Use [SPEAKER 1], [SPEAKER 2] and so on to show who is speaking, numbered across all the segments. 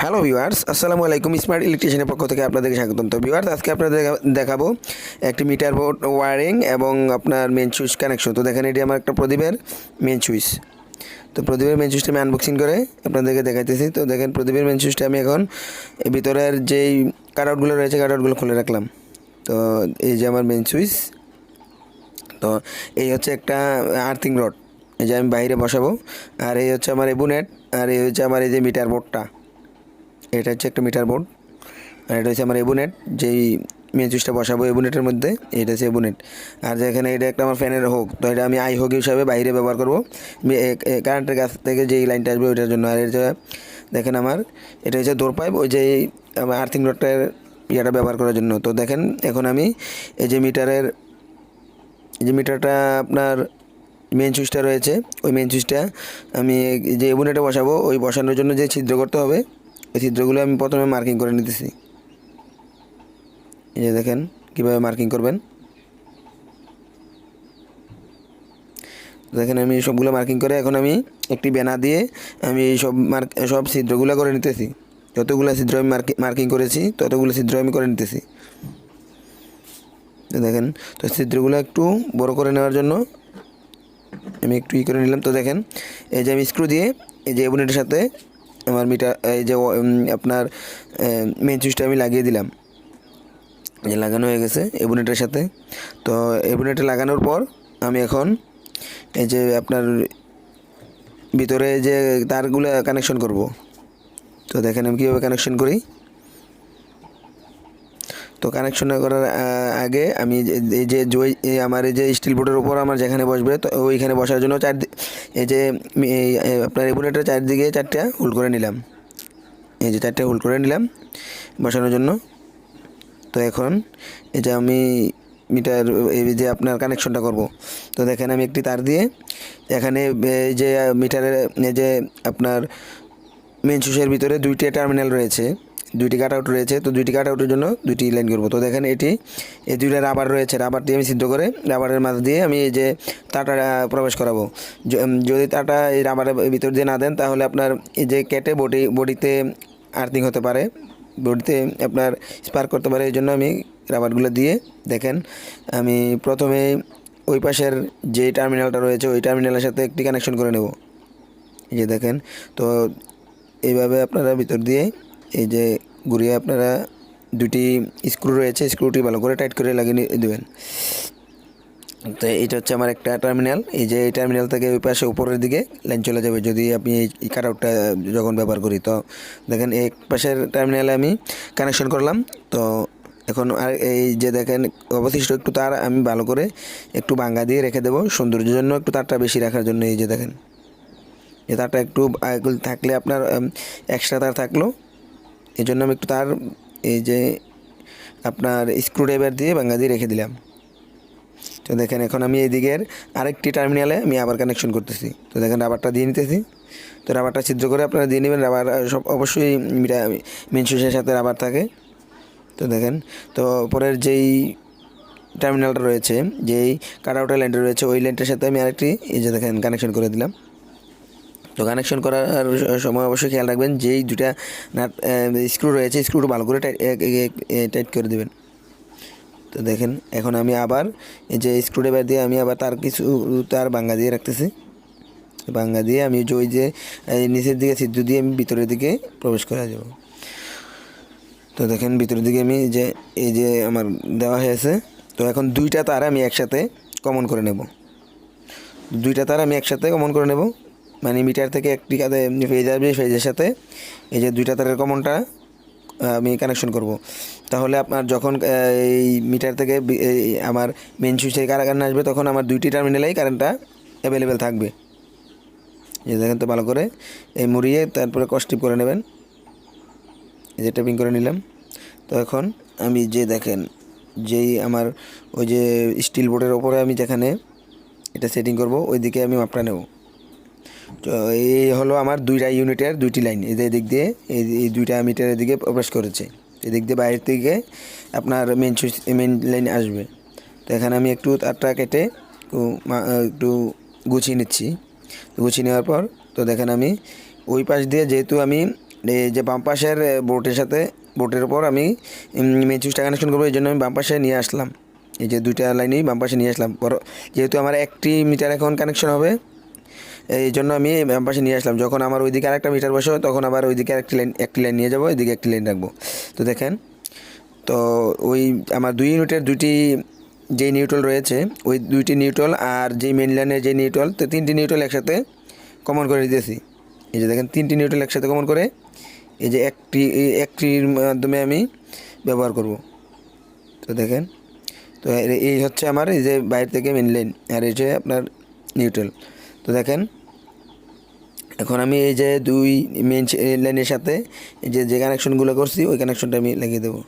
[SPEAKER 1] Hello viewers, আসসালামু আলাইকুম smart ইলেকট্রিশিয়ানের পক্ষ থেকে আপনাদেরকে স্বাগতম। তো ভিউয়ার্স, আজকে আপনাদের দেখা- দেখাবো একটি মিটার বোর্ড ওয়ারিং এবং আপনার মেন সুইচ কানেকশন তো দেখেন, এটি আমার একটা প্রদীপের মেন সুইচ তো প্রদীপের মেন সুইচটা আমি আনবক্সিং করে আপনাদেরকে দেখাইতেছি। তো দেখেন, প্রদীপের মেন সুইচটা আমি এখন এই ভিতরের যেই কাটআউটগুলো রয়েছে কাটআউটগুলো খুলে রাখলাম। তো এই যে আমার মেন সুইচ তো এই হচ্ছে একটা আর্থিং রড এই যে আমি বাইরে বসাবো। আর এই হচ্ছে আমার এবুনেট আর এই হচ্ছে আমার এই যে মিটার বোর্ডটা। এটা হচ্ছে একটা মিটার বোর্ড, আর এটা হচ্ছে আমার এবুনেট, যেই মেন সুইচটা বসাবো এবুনেটের মধ্যে, এটা হচ্ছে এবুনেট। আর যেখানে এটা একটা আমার ফ্যানের হোক, তো এটা আমি আই হোক হিসাবে বাইরে ব্যবহার করব। কারেন্টের কাছ থেকে যেই লাইনটা আসবে ওইটার জন্য। আর এটা দেখেন আমার, এটা হচ্ছে দোর পাইপ, ওই যে আর্থিং রডটার ইয়েটা ব্যবহার করার জন্য। তো দেখেন, এখন আমি এই যে মিটারের যে মিটারটা আপনার মেন সুইচটা রয়েছে, ওই মেন সুইচটা আমি যে এবুনেটে বসাবো, ওই বসানোর জন্য যে ছিদ্র করতে হবে ওই ছিদ্রগুলো আমি প্রথমে মার্কিং করে নিতেছি। এই যে দেখেন, কীভাবে মার্কিং করবেন? দেখেন, আমি সবগুলো মার্কিং করে এখন আমি একটি ব্যানার দিয়ে আমি এই সব মার্ক সব ছিদ্রগুলো করে নিতেছি। যতগুলো ছিদ্র আমি মার্কিং করেছি, ততগুলো ছিদ্র আমি করে নিতেছি। দেখেন, তো ছিদ্রগুলো একটু বড় করে নেওয়ার জন্য আমি একটু ই করে নিলাম। তো দেখেন, এই যে আমি স্ক্রু দিয়ে এই যে এবনেটের সাথে আমার মিটার এই যে আপনার মেন সুইচটা আমি লাগিয়ে দিলাম। যে লাগানো হয়ে গেছে এবুনেটের সাথে। তো এবুনেটে লাগানোর পর আমি এখন এই যে আপনার ভিতরে যে তারগুলো কানেকশন করব। তো দেখেন আমি কীভাবে কানেকশন করি। তো কানেকশন করার আগে আমি এই যে জই আমার এই যে স্টিল বোর্ডের উপর আমার যেখানে বসবে, তো ওইখানে বসার জন্য চার এই যে আপনার রেগুলেটার চারদিকে চারটা হোল্ড করে নিলাম। এই যে চারটে হোল্ড করে নিলাম বসানোর জন্য। তো এখন এই যে আমি মিটার, এই যে আপনার কানেকশনটা করব। তো দেখেন আমি একটি তার দিয়ে এখানে এই যে মিটারের যে আপনার মেন সুইচের ভিতরে দুইটি টার্মিনাল রয়েছে। দুইটি কাট আউট রয়েছে, তো দুইটি কাট আউটের জন্য দুইটি লাইন করব। তো দেখেন এটি, এই দুইটা রাবার রয়েছে রাবারটি আমি সিদ্ধ করে রাবারের মাঝ দিয়ে আমি এই যে তাটা প্রবেশ করাবো। যদি তাটা এই রাবারের ভিতর দিয়ে না দেন, তাহলে আপনার এই যে কেটে বডি, বডিতে আর্থিং হতে পারে, বডিতে আপনার স্পার্ক করতে পারে, এই জন্য আমি রাবারগুলো দিয়ে দেখেন, আমি প্রথমে ওই পাশের যে টার্মিনালটা রয়েছে, ওই টার্মিনালের সাথে একটি কানেকশন করে নেব। এই যে দেখেন, তো এইভাবে আপনারা ভিতর দিয়ে এই যে ঘুরিয়ে আপনারা দুটি স্ক্রু রয়েছে, স্ক্রুটি ভালো করে টাইট করে লাগিয়ে দেবেন। তো এটা হচ্ছে আমার একটা টার্মিনাল এই যে এই টার্মিনাল থেকে ওই পাশে উপরের দিকে লাইন চলে যাবে। যদি আপনি এই কাট আউটটা যখন ব্যবহার করি, তো দেখেন এক পাশের টার্মিনালে আমি কানেকশন করলাম। তো এখন আর এই যে দেখেন অবশিষ্ট একটু তার আমি ভালো করে একটু বাঙ্গা দিয়ে রেখে দেবো। সৌন্দর্যের জন্য একটু তারটা বেশি রাখার জন্য এই যে দেখেন। এই তারটা একটু থাকলে আপনার এক্সট্রা তার থাকল। এই জন্য আমি একটু তার এই যে আপনার স্ক্রু ড্রাইভার দিয়ে বাঙ্গা দিয়ে রেখে দিলাম। তো দেখেন এখন আমি এই দিকের আরেকটি টার্মিনালে আমি আবার কানেকশন করতেছি। তো দেখেন রাবারটা দিয়ে নিতেছি। তো রাবারটা ছিদ্র করে আপনারা দিয়ে নেবেন। রাবার সব অবশ্যই মেন সুইচের সাথে রাবার থাকে। তো দেখেন, তো পরের যেই টার্মিনালটা রয়েছে, যেই কাট আউটের রয়েছে, ওই লাইনটার সাথে আমি আরেকটি এই যে দেখেন কানেকশন করে দিলাম। তো কানেকশন করার সময় অবশ্যই খেয়াল রাখবেন, যেই দুটা নাট স্ক্রু রয়েছে স্ক্রুটা ভালো করে টাইট টাইট করে দেবেন। তো দেখেন, এখন আমি আবার এই যে স্ক্রুড্রাইভার দিয়ে আমি আবার তার কিছু, তার বাঙ্গা দিয়ে রাখতেছি। বাঙ্গা দিয়ে আমি ওই যে, এই নিচের দিকে সিদ্ধ দিয়ে আমি ভিতরের দিকে প্রবেশ করা যাব। তো দেখেন, ভিতরের দিকে আমি যে, এই যে আমার দেওয়া হয়েছে, তো এখন দুইটা তার আমি একসাথে কমন করে নেব। দুইটা তার আমি একসাথে কমন করে নেব। মানে মিটার থেকে একটি কাতে ফেজ আসবে ফেজের সাথে এই যে দুইটা তারের কমনটা, আমি কানেকশন করব। তাহলে আপনার যখন এই মিটার থেকে আমার মেন সুইচের কারেন্ট আসবে, তখন আমার দুইটি টার্মিনালেই কারেন্টটা অ্যাভেলেবেল থাকবে। যে দেখেন তো ভালো করে, এই মুড়িয়ে তারপরে কস্টিপ করে নেবেন। এই যে টেপিং করে নিলাম। তো এখন আমি যে দেখেন, যেই আমার ওই যে স্টিল বোর্ডের ওপরে আমি যেখানে, এটা সেটিং করব ওই দিকে আমি মাপটা নেব। তো এই হলো আমার দুইটা ইউনিটের দুইটি লাইন এদের দিক দিয়ে, এই দুইটা মিটারের দিকে প্রবেশ করেছে। এদিক দিয়ে বাইরের দিকে আপনার মেন সুইচ মেন লাইন আসবে। তো এখানে আমি একটু তারটা কেটে একটু গুছিয়ে নিচ্ছি। গুছিয়ে নেওয়ার পর, তো দেখেন আমি ওই পাশ দিয়ে যেহেতু আমি এই যে বাম পাশের বোর্ডের সাথে বোর্ডের উপর আমি মেন সুইচটা কানেকশন করব, এই জন্য আমি বাম পাশে নিয়ে আসলাম। এই যে দুইটা লাইনেই বাম পাশে নিয়ে আসলাম। যেহেতু আমার একটি মিটার এখন কানেকশন হবে এই জন্য আমি পাশে নিয়ে আসলাম। যখন আমার ওইদিকে আরেকটা মিটার বসে তখন আবার ওইদিকে আর একটি লাইন একটি লাইন নিয়ে যাব এদিকে একটি লাইন রাখব। তো দেখেন, তো ওই আমার দুই ইউনিটের দুইটি যে নিউট্রাল রয়েছে, ওই দুইটি নিউট্রাল আর যে মেন লাইনের যে নিউট্রাল তো তিনটি নিউট্রাল একসাথে কমন করে দিতেছি। এই যে দেখেন, তিনটি নিউট্রাল একসাথে কমন করে এই যে একটি একটির মাধ্যমে আমি ব্যবহার করব। তো দেখেন, তো এই হচ্ছে আমার এই যে বাইরে থেকে মেন লাইন আর এই যে আপনার নিউট্রাল তো দেখেন এখন আমি এই যে দুই মেন লাইনের সাথে এই যে যে কানেকশনগুলো করছি, ওই কানেকশনটা আমি লাগিয়ে দেবো।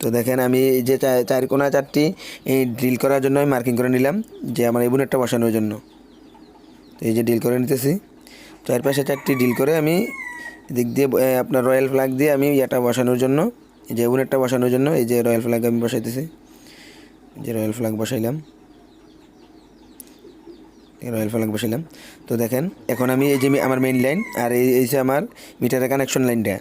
[SPEAKER 1] তো দেখেন আমি এই যে চার কোনা চারটি, এই ড্রিল করার জন্য আমি মার্কিং করে নিলাম যে আমার এই বুনেটটা বসানোর জন্য। তো এই যে ডিল করে নিতেছি। চারপাশে চারটি ডিল করে আমি দিক দিয়ে আপনার রয়্যাল ফ্ল্যাগ দিয়ে আমি এটা বসানোর জন্য, এই যে বুনেটটা বসানোর জন্য এই যে রয়্যাল ফ্ল্যাগ আমি বসাইতেছি। যে রয়্যাল ফ্ল্যাগ বসাইলাম। রয়্যাল ফ্ল্যাগ বসাইলাম তো দেখেন, এখন আমি এই যে আমার মেইন লাইন আর এই যে আমার মিটারের কানেকশন লাইনটা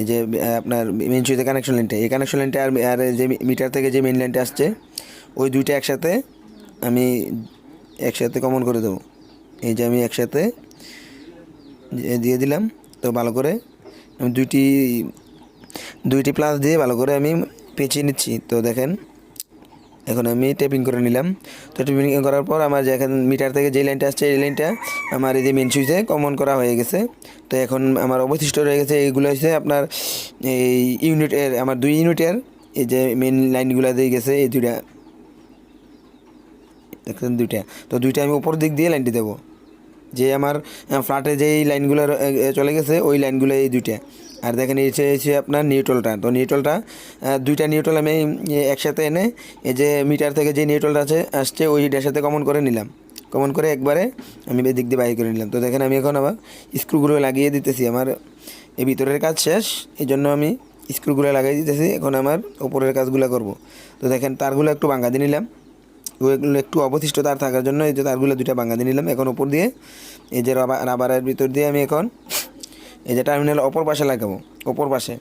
[SPEAKER 1] এই যে আপনার মেইন সুইচের কানেকশন লাইনটা এই কানেকশন লাইনটা আর আর যে মিটার থেকে যে মেইন লাইনটা আসছে, ওই দুইটা একসাথে আমি একসাথে কমন করে দেবো। এই যে আমি একসাথে দিয়ে দিলাম, তো ভালো করে আমি দুইটি দুইটি প্লাস দিয়ে ভালো করে আমি পেঁচিয়ে নিচ্ছি। তো দেখেন এখন আমি টেপিং করে নিলাম। তো টেপিং করার পর আমার যে এখন মিটার থেকে যে লাইনটা আসছে, এই লাইনটা আমার এই যে মেন সুইচে কমন করা হয়ে গেছে। তো এখন আমার অবশিষ্ট রয়ে গেছে, এইগুলো হচ্ছে আপনার এই ইউনিটের আমার দুই ইউনিটের এই যে মেন লাইনগুলো দিয়ে গেছে, এই দুইটা। দেখছেন দুইটা। তো দুইটা আমি উপর দিক দিয়ে লাইনটি দেবো। যে আমার ফ্ল্যাটে যেই লাইনগুলো চলে গেছে, ওই লাইনগুলো এই দুইটা। আর দেখেন, এই হচ্ছে আপনার নিউট্রালটা তো নিউট্রালটা দুইটা নিউট্রাল আমি একসাথে এনে, এই যে মিটার থেকে যে নিউট্রালটা আছে, আসছে ওইটার সাথে কমন করে নিলাম। কমন করে একবারে আমি দিক দিয়ে বাইর করে নিলাম। তো দেখেন, আমি এখন আবার স্ক্রুগুলো লাগিয়ে দিতেছি। আমার, এই ভিতরের কাজ শেষ এই জন্য আমি স্ক্রুগুলো লাগিয়ে দিতেছি। এখন আমার ওপরের কাজগুলো করব। তো দেখেন, তারগুলো একটু ভাঙা দিয়ে নিলাম। ওইগুলো একটু অবশিষ্ট তার থাকার জন্য এই যে তারগুলো দুইটা দিয়ে নিলাম। এখন ওপর দিয়ে এই যে রাবার, রাবারের ভিতর দিয়ে আমি এখন এই যে টার্মিনাল অপর পাশে লাগাবো অপর পাশে।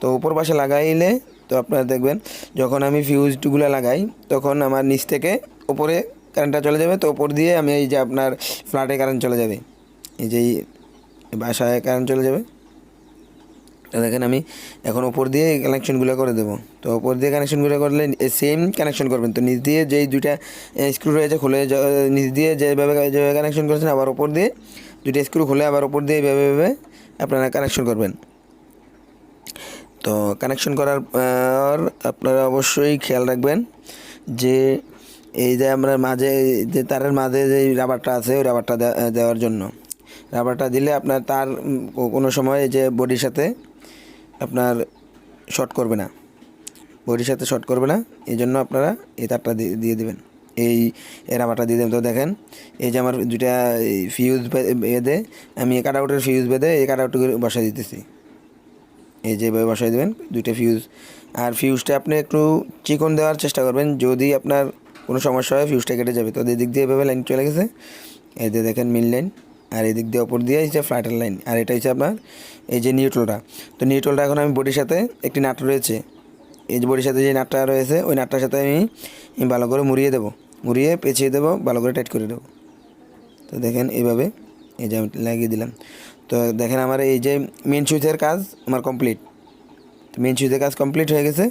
[SPEAKER 1] তো অপর পাশে লাগাইলে তো আপনারা দেখবেন, যখন আমি ফিউজগুলো লাগাই, তখন আমার নিচ থেকে ওপরে কারেন্টটা চলে যাবে। তো ওপর দিয়ে আমি এই যে আপনার ফ্ল্যাটে কারেন্ট চলে যাবে। এই যে বাসায় কারেন্ট চলে যাবে। তো দেখেন আমি এখন ওপর দিয়ে কানেকশনগুলো করে দেবো। তো ওপর দিয়ে কানেকশনগুলো করলে সেম কানেকশন করবেন। তো নিচ দিয়ে যেই দুইটা স্ক্রু রয়েছে খুলে নিচ দিয়ে যেভাবে যেভাবে কানেকশন করেছেন আবার ওপর দিয়ে দুইটা স্ক্রু খুলে আবার ওপর দিয়ে এইভাবে এইভাবে আপনারা কানেকশন করবেন। তো কানেকশন করার পর আপনারা অবশ্যই খেয়াল রাখবেন যে এই যে আমরা মাঝে, যে তারের মাঝে যে রাবারটা আছে, ওই রাবারটা দেওয়ার জন্য। রাবারটা দিলে আপনার তার কোনো সময় যে বডির সাথে আপনার শর্ট করবে না। বডির সাথে শর্ট করবে না। এই জন্য আপনারা এই তারটা দিয়ে দেবেন। এই রাবারটা দিয়ে দেবেন। তো দেখেন, এই যে আমার দুইটা ফিউজ বেঁধে আমি এই কাট আউটের ফিউজ বেঁধে এই কাট আউট বসাই দিতেছি। এই যেভাবে বসাই দেবেন, দুইটা ফিউজ আর ফিউজটা আপনি একটু চিকন দেওয়ার চেষ্টা করবেন। যদি আপনার কোনো সমস্যা হয় ফিউজটা কেটে যাবে। তো এদিক দিয়ে এভাবে লাইন চলে গেছে। এই যে দেখেন মিল লাইন আর এদিক দিয়ে ওপর দিয়ে হচ্ছে ফ্ল্যাটের লাইন আর এটা হচ্ছে আপনার এই যে নিউট্রলটা তো নিউট্রলটা এখন আমি বডির সাথে একটি নাট রয়েছে। এই যে বডির সাথে যে নাটটা রয়েছে, ওই নাটটার সাথে আমি ভালো করে মুড়িয়ে দেবো। মুড়িয়ে পেঁচিয়ে দেবো, ভালো করে টাইট করে দেবো। তো দেখেন এইভাবে এই যে আমি লাগিয়ে দিলাম। তো দেখেন আমার এই যে মেন সুইচের কাজ আমার কমপ্লিট তো মেন সুইচের কাজ কমপ্লিট হয়ে গেছে।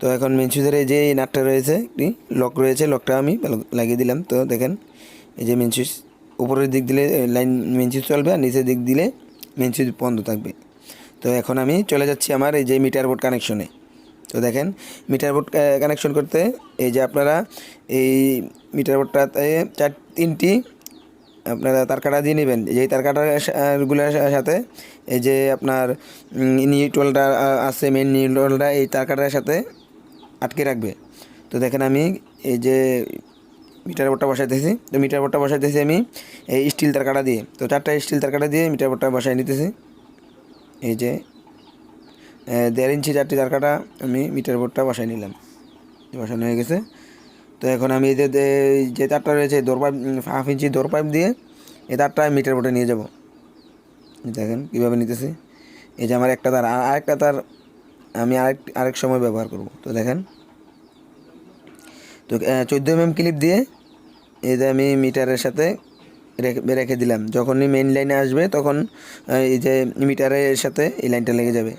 [SPEAKER 1] তো এখন মেন সুইচের এই যে নাটটা রয়েছে, একটি লক রয়েছে লকটা আমি লাগিয়ে দিলাম। তো দেখেন এই যে মেন সুইচ উপরের দিক দিলে লাইন মেন সুইচ চলবে আর নিচের দিক দিলে মেন সুইচ বন্ধ থাকবে। তো এখন আমি চলে যাচ্ছি আমার এই যে মিটার বোর্ড কানেকশনে তো দেখেন মিটার বোর্ড কানেকশন করতে এই যে আপনারা এই মিটার বোর্ডটাতে চার, তিনটি আপনারা তার কাটা দিয়ে নেবেন। যেই তার কাটাগুলোর সাথে এই যে আপনার নিউট্রালটা আছে মেন নিউট্রালটা এই তার কাটার সাথে আটকে রাখবে। তো দেখেন আমি এই যে মিটার বোর্ডটা বসাইতেছি তো মিটার বোর্ডটা বসাইতেছি আমি এই স্টিল তার কাটা দিয়ে। তো চারটা স্টিল তার কাটা দিয়ে মিটার বোর্ডটা বসাই নিতেছি। এই যে দেড় ইঞ্চি চারটি তার কাটা আমি মিটার বোর্ডটা বসাই নিলাম। বসানো হয়ে গেছে। তো এখন আমি এই যে তারটা রয়েছে দৌড় পাইপ হাফ ইঞ্চি দৌড় পাইপ দিয়ে এই তারটা আমি মিটার বোর্ডে নিয়ে যাব। দেখেন কীভাবে নিতেছি। এই যে আমার একটা তার আর আরেকটা তার আমি আরেক আরেক সময় ব্যবহার করব। তো দেখেন তো চোদ্দ এম ক্লিপ দিয়ে এই যে আমি মিটারের সাথে রেখে রেখে দিলাম। যখনই মেইন লাইনে আসবে, তখন এই যে মিটারের সাথে এই লাইনটা লেগে যাবে।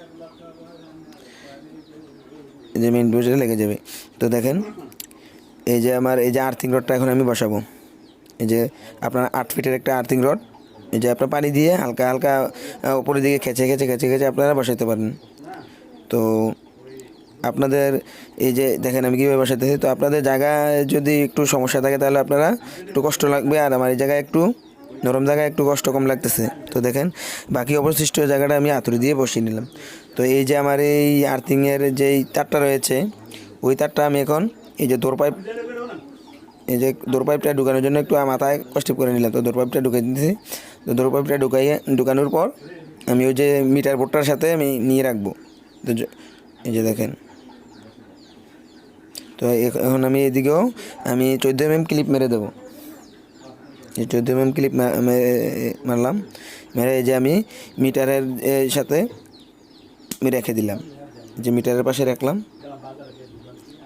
[SPEAKER 1] এই যে মেইন বোর্ডে লেগে যাবে। তো দেখেন, এই যে আমার, এই যে আর্থিং রডটা এখন আমি বসাবো। এই যে আপনার আট ফিটের একটা আর্থিং রড এই যে আপনার পানি দিয়ে হালকা হালকা উপরের দিকে খেচে খেচে খেচে খেচে আপনারা বসাতে পারেন। তো আপনাদের এই যে দেখেন আমি কীভাবে বসাতেছি তো আপনাদের জায়গায় যদি একটু সমস্যা থাকে তাহলে আপনারা একটু কষ্ট লাগবে, আর আমার এই জায়গায় একটু নরম জায়গায় একটু কষ্ট কম লাগতেছে। তো দেখেন, বাকি অবশিষ্ট জায়গাটা আমি আতুরি দিয়ে বসিয়ে নিলাম। তো এই যে আমার এই আর্থিংয়ের যেই তারটা রয়েছে, ওই তারটা আমি এখন এই যে দোর পাইপ, এই যে দোর পাইপটা ঢুকানোর জন্য একটু মাথায় কষ্ট করে নিলাম। তো দোর পাইপটা ঢুকাই দিতেছি। তো দোর পাইপটা ঢুকাইয়ে ঢুকানোর পর আমি ওই যে মিটার বোর্ডটার সাথে আমি নিয়ে রাখব। তো এই যে দেখেন তো এখন আমি এদিকেও, আমি চোদ্দ এম ক্লিপ মেরে দেবো। এই চোদ্দ এম ক্লিপ মারলাম। মেরে এই যে আমি মিটারের সাথে রেখে দিলাম। যে মিটারের পাশে রাখলাম।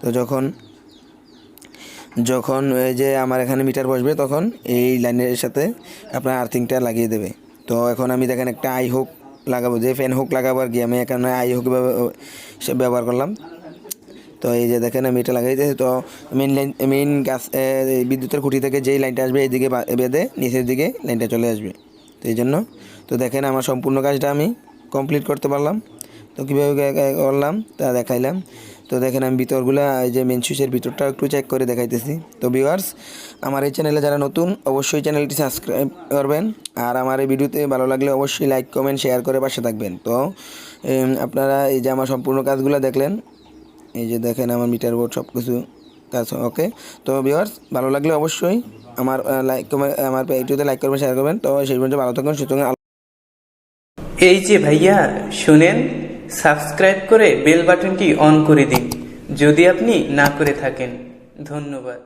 [SPEAKER 1] তো যখন যখন এই যে আমার এখানে মিটার বসবে, তখন এই লাইনের সাথে আপনার আর্থিংটা লাগিয়ে দেবে। তো এখন আমি দেখেন একটা আই হোক লাগাবো। যে ফ্যান হোক লাগাবো আর কি, আমি এখানে আই হোক ব্যবহার করলাম। তো এই যে দেখেন, আমি এটা লাগাই তো মেন লাইন মেন গাছ বিদ্যুতের খুঁটি থেকে যেই লাইনটা আসবে, এইদিকে বেঁধে নিচের দিকে লাইনটা চলে আসবে। তো এই জন্য, তো দেখেন আমার সম্পূর্ণ কাজটা আমি কমপ্লিট করতে পারলাম। তো কীভাবে করলাম, তা দেখাইলাম। তো দেখেন, আমি ভিতরগুলো, এই যে মেন সুইচের ভিতরটা একটু চেক করে দেখাইতেছি। তো ভিউয়ার্স আমার এই চ্যানেলে যারা নতুন, অবশ্যই চ্যানেলটি সাবস্ক্রাইব করবেন। আর আমার এই ভিডিওতে ভালো লাগলে অবশ্যই লাইক কমেন্ট শেয়ার করে পাশে থাকবেন। তো আপনারা এই যে আমার সম্পূর্ণ কাজগুলো দেখলেন এই যে দেখেন আমার মিটার বোর্ড সব কিছু কাজ ওকে তো ভিওয়ার্স ভালো লাগলে অবশ্যই আমার লাইক আমার ভিডিওতে লাইক করবেন শেয়ার করবেন। তো সেই পর্যন্ত ভালো থাকবেন সুতরাং
[SPEAKER 2] এই যে ভাইয়া, শুনেন সাবস্ক্রাইব করে বেল বাটনটি অন করে দিন, যদি আপনি না করে থাকেন। ধন্যবাদ।